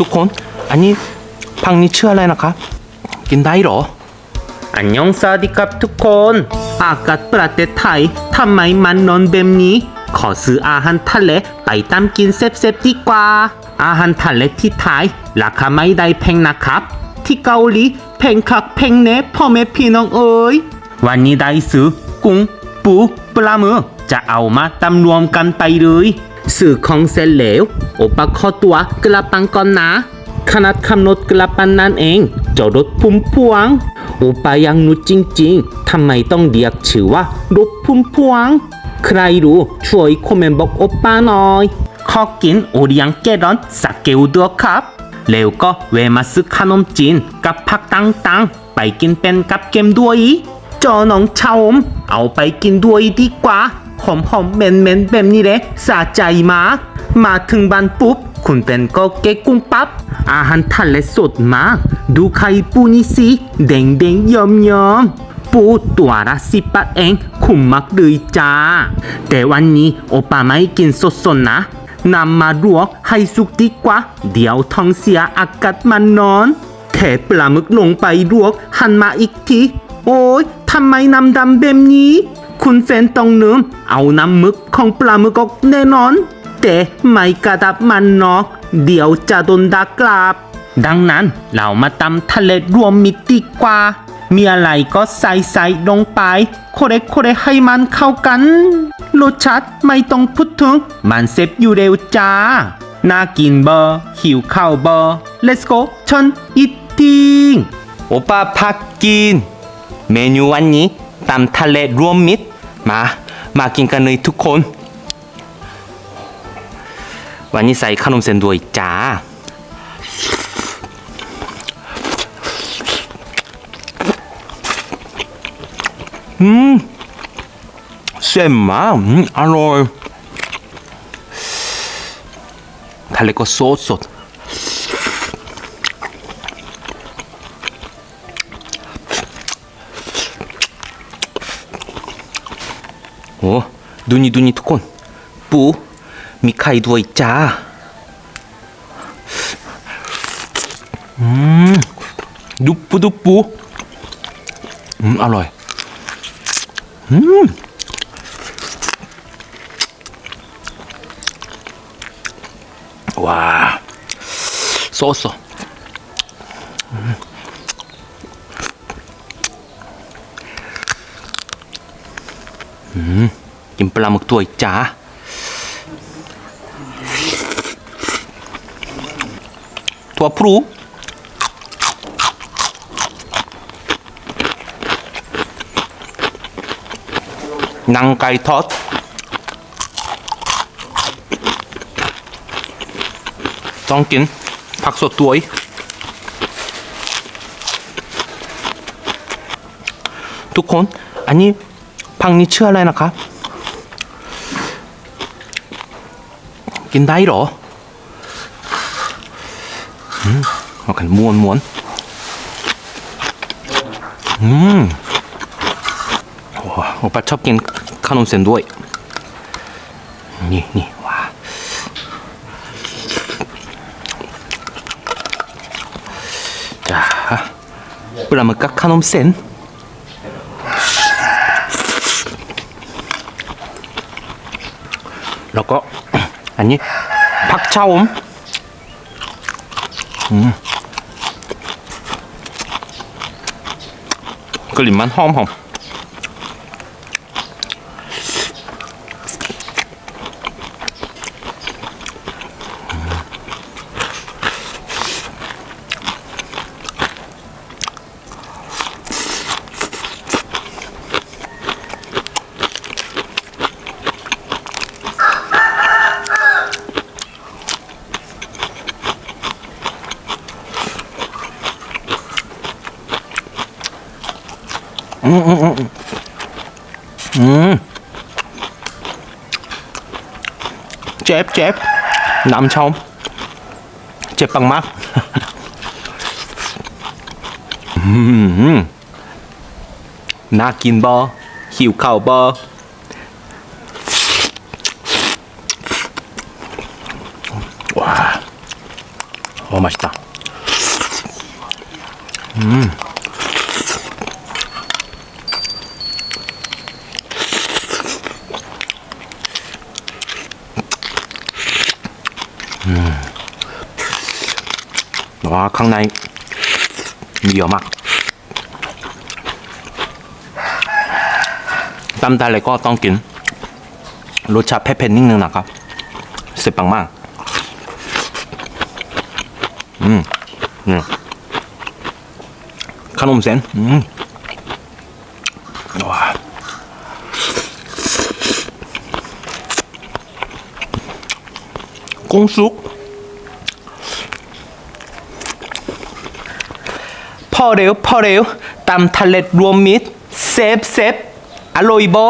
ทุกคน อันนี้พังนี้ชื่ออะไรนะคะ กินได้หรอ อันยองสวัสดีครับทุกคน อากาศประเทศไทยทำไมมันนอนแบบนี้ ขอซื้ออาหารทะเลไปตามกินเซฟๆดีกว่า อาหารทะเลที่ไทยราคาไม่ได้แพงนะครับ ที่เกาหลีแพงคักแพงเนพ่อแม่พี่น้องเอ๋ยวันนี้ได้ซื้อกุ้งปูปลาหมึกจะเอามาตำรวมกันไปเลย ซื้อของเสร็จแล้วโอปะขอตัวกลับปังก่อนนะขนาดคำนดกลับปันนั่นเองจอดรถพุ่มพวงอุปายังนุจริงๆทำไมต้องเรียกชื่อว่ารถพุ่มพวง ใครรู้ช่วยคอมเมนต์บอกโอป้าหน่อยขอกินโอเลี้ยงแกร้อนสักเกลด้วยครับ แล้วก็แวมาซื้อขนมจีนกับผักต่างๆ ไปกินเป็นกับเกมด้วยจอน้องชาวมเอาไปกินด้วยดีกว่า หอมๆเหม็นๆแบบนี้แหละสะใจมาก มาถึงบ้านปุ๊บ คุณเป็นก็เก๊กุ้งปั๊บอาหารทะเลสดมาก ดูไข่ปูนี่สิแดงแดงยอมยอมปูตัวละสิบบาทเองคุ้มมากเลยจ้า แต่วันนี้โอป้าไม่กินสดๆนะนำมาลวกให้สุกดีกว่า เดี๋ยวท้องเสียอากาศมันนอนแถปลาหมึกลงไปลวกหันมาอีกที โอ้ยทำไมน้ำดำแบบนี้ คุณแฟนต้องเนื้มเอาน้ำมึกของปลาหมึกออกแน่นอน แต่ไม่กระดับมันเนาะเดี๋ยวจะโดนด่ากลับ ดังนั้นเรามาตำทะเลรวมมิตรดีกว่า มีอะไรก็ใส่ใส่ลงไปโคเรโคเรให้มันเข้ากันรสชาติไม่ต้องพูดถึง มันเซฟอยู่เร็วจ้า น่ากินเบอร์หิวข้าวเบอร์ let's go ชนอีทิงโอป้าพักกิน เมนูวันนี้ตำทะเลรวมมิตร มา มากินกันเลยทุกคน วันนี้ใส่ขนมเส้นด้วยจ้าอืมเส้นมากอืมอร่อยทะเลก็สดสด อ้ดูนี่ดูนี่ทุกคนปูมีไข่ด้วยจ้าอืมดูปูดูปูอืมอร่อยอืมว้าโซโซ กินปลาหมึกตัวจ้าตัวพลูหนังไก่ทอดต้องกินผักสดตัวยทุกคน อันนี้พังนี้ชื่ออะไรนะคะ กินได้หรออืมเอากันม้วนม้วนอืมโอ้ป้าชอบกินขนมเส้นด้วย นี่นี่ว้าจ้าปลาหมึกกับขนมเส้นแล้วก็ อันนี้ผักเช่าผม อืมกลิ่นมันหอมหอมอืมเจ็บเจ็บน้ำชมเจ็บปังมากอืมน่ากินบอหิวข้าวบอว้า어 อ๋อข้างในมีเยอะมากตำไทยเลยก็ต้องกิน รสชาติเผ็ดๆนิดนึงนะครับสิบปังมาก อืมอืมขนมเส้นอืมว้า กุ้งซุก พอเร็ว พอเร็วตำทะเลรวมมิตรเซฟเซฟอร่อยบ่